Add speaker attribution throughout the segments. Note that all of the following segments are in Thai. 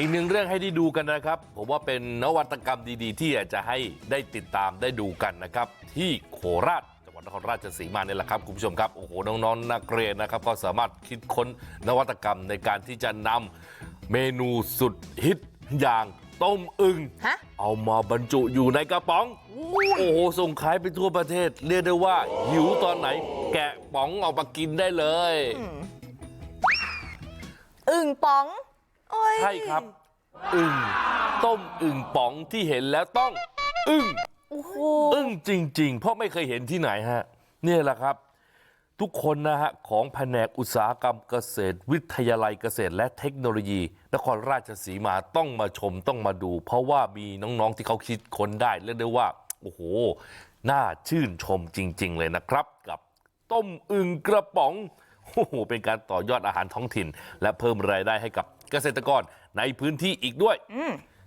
Speaker 1: อีกหนึ่งเรื่องให้ได้ดูกันนะครับ ผมว่าเป็นนวัตกรรมดีๆ ที่อยากจะให้ได้ติดตามได้ดูกันนะครับ ที่โคราชจังหวัดนครราชสีมาเนี่ยแหละครับคุณผู้ชมครับโอ้โหน้องๆนักเรียนนะครับ ก็สามารถคิดค้นนวัตกรรมในการที่จะนำเมนูสุดฮิตอย่างต้มอึ่ง
Speaker 2: ฮะ
Speaker 1: เอามาบรรจุอยู่ในกระป๋อง โอ้โห ส่งขายไปทั่วประเทศ เรียกได้ว่า หิวตอนไหน แกะป๋องออกมากินได้เลย
Speaker 2: อึ่งป๋องโอ้ย
Speaker 1: ใช่ครับอึ่งต้มอึ่งป๋องที่เห็นแล้วต้องอึ้ง
Speaker 2: โอ้โห
Speaker 1: อึ้งจริงๆเพราะไม่เคยเห็นที่ไหนฮะเนี่ยแหละครับ ทุกคนนะฮะของแผนกอุตสาหกรรมเกษตร วิทยาลัยเกษตรและเทคโนโลยี นครราชสีมาต้องมาชมต้องมาดู เพราะว่ามีน้องๆที่เขาคิดค้นได้เรียกได้ว่า โอ้โห น่าชื่นชมจริง ๆ เลยนะครับ กับต้มอึ่งกระป๋องโอ้โหเป็นการต่อยอดอาหารท้องถิ่น และเพิ่มรายได้ให้กับ เกษตรกรในพื้นที่อีกด้วย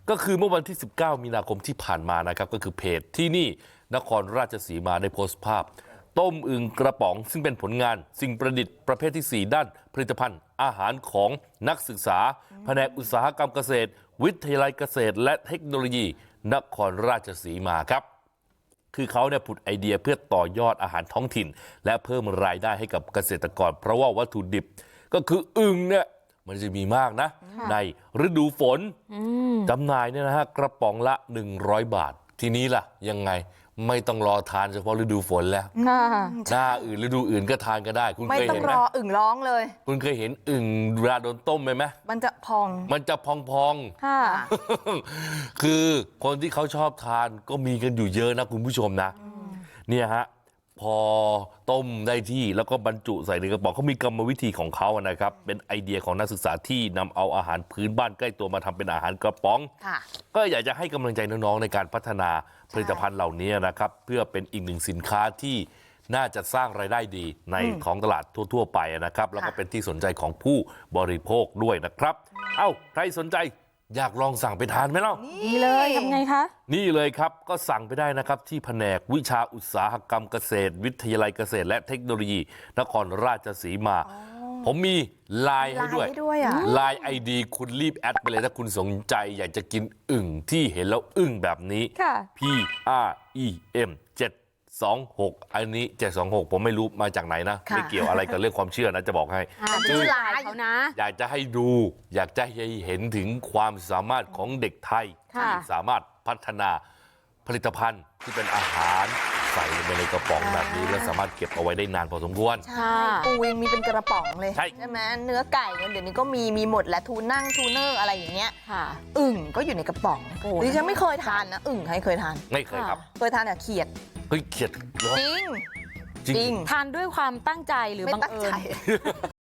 Speaker 1: ก็คือเมื่อวันที่19มีนาคมที่ผ่านมานะครับก็คือเพจที่นี่นครราชสีมาได้โพสต์ภาพ ต้มอึ่งกระป๋องซึ่งเป็นผลงานสิ่งประดิษฐ์ประเภทที่ 4 ด้านผลิตภัณฑ์อาหารของนักศึกษา แผนกอุตสาหกรรมเกษตร วิทยาลัยเกษตร และเทคโนโลยี นครราชสีมาครับคือเขาเนี่ยผุดไอเดียเพื่อต่อยอดอาหารท้องถิ่น และเพิ่มรายได้ให้กับเกษตรกร เพราะว่าวัตถุดิบ ก็คืออึ่งเนี่ย มันจะมีมากนะในฤดูฝนจำหน่ายเนี่ยนะฮะกระป๋องละ100บาททีนี้ล่ะยังไงไม่ต้องรอทานเฉพาะฤดูฝนแล้ว
Speaker 3: ค่ะ
Speaker 1: หน้าอื่นฤดูอื่นก็ทานก็ได้ คุณ
Speaker 2: ไม่
Speaker 1: เคย
Speaker 2: ต้อ
Speaker 1: เห็
Speaker 2: ง
Speaker 1: นไห
Speaker 2: ร
Speaker 1: ม
Speaker 2: ออึ่งร้องเลย
Speaker 1: คุณเคยเห็นอึ่งเวลาโดนต้มไหมไหม
Speaker 2: มันจะพอง
Speaker 1: มันจะพองๆ
Speaker 3: ค่ะ
Speaker 1: คือคนที่เขาชอบทานก็มีกันอยู่เยอะนะคุณผู้ชมนะเนี่ยฮะ พอต้มได้ที่แล้วก็บรรจุใส่ในกระป๋องเขามีกรรมวิธีของเขานะครับเป็นไอเดียของนักศึกษาที่นำเอาอาหารพื้นบ้านใกล้ตัวมาทำเป็นอาหารกระป๋อง
Speaker 2: ค่ะ
Speaker 1: ก็อยากจะให้กำลังใจน้องๆในการพัฒนาผลิตภัณฑ์เหล่านี้นะครับเพื่อเป็นอีกหนึ่งสินค้าที่น่าจะสร้างรายได้ดีในของตลาดทั่ว ๆ ไปนะครับ แล้วก็เป็นที่สนใจของผู้บริโภคด้วยนะครับ เอ้าใครสนใจ อยากลองสั่งไปทานไหมเล่า
Speaker 3: ดีเลยทำไงคะ
Speaker 1: นี่เลยครับก็สั่งไปได้นะครับที่แผนกวิชาอุตสาหกรรมเกษตร วิทยาลัยเกษตรและเทคโนโลยีนครราชสีมา ผมมีไลน์ให้ด้วย
Speaker 2: ไลน์ให้ด้วยอะ
Speaker 1: ไลน์ไอดีคุณรีบแอดไปเลยถ้าคุณสนใจอยากจะกินอึ่งที่เห็นแล้วอึ้งแบบนี้
Speaker 3: ค่ะ
Speaker 1: P R E M 726 อันนี้ 726 ผมไม่รู้มาจากไหนนะ
Speaker 2: ค่ะ
Speaker 1: ไม่เกี่ยวอะไรกับเรื่องความเชื่อนะจะบอกให้
Speaker 2: ชื่อไลน์
Speaker 3: เขานะ
Speaker 1: อยากจะให้ดู อยากจะให้เห็นถึงความสามารถของเด็กไทย
Speaker 3: ค่ะ
Speaker 1: ที่สามารถพัฒนาผลิตภัณฑ์ที่เป็นอาหารใส่ลงไปในกระป๋องแบบนี้แล้วสามารถเก็บเอาไว้ได้นานพอสมควร
Speaker 2: ใช่ปูยังมีเป็นกระป๋องเลย
Speaker 1: ใช่
Speaker 2: ไหมเนื้อไก่เนี่ยเดี๋ยวนี้ก็มีมีหมดและทูนั่งทูเนอร์อะไรอย่างเงี้ย
Speaker 3: ค่ะ
Speaker 2: อึ่งก็อยู่ในกระป๋อง
Speaker 3: โอ้
Speaker 2: ดิฉันไม่เคยทานนะอึ่งใครเคยทาน
Speaker 1: ไม่เคยครับ
Speaker 2: เคยทานแต่เขียด
Speaker 1: เฮ้ยเขียดเหรอ
Speaker 2: จริง
Speaker 1: จริง
Speaker 2: จริง
Speaker 3: ทานด้วยความตั้งใจหรือ
Speaker 2: ไม่
Speaker 3: บัง
Speaker 2: ตั้ง
Speaker 3: เอิ
Speaker 2: ใจ
Speaker 3: ญ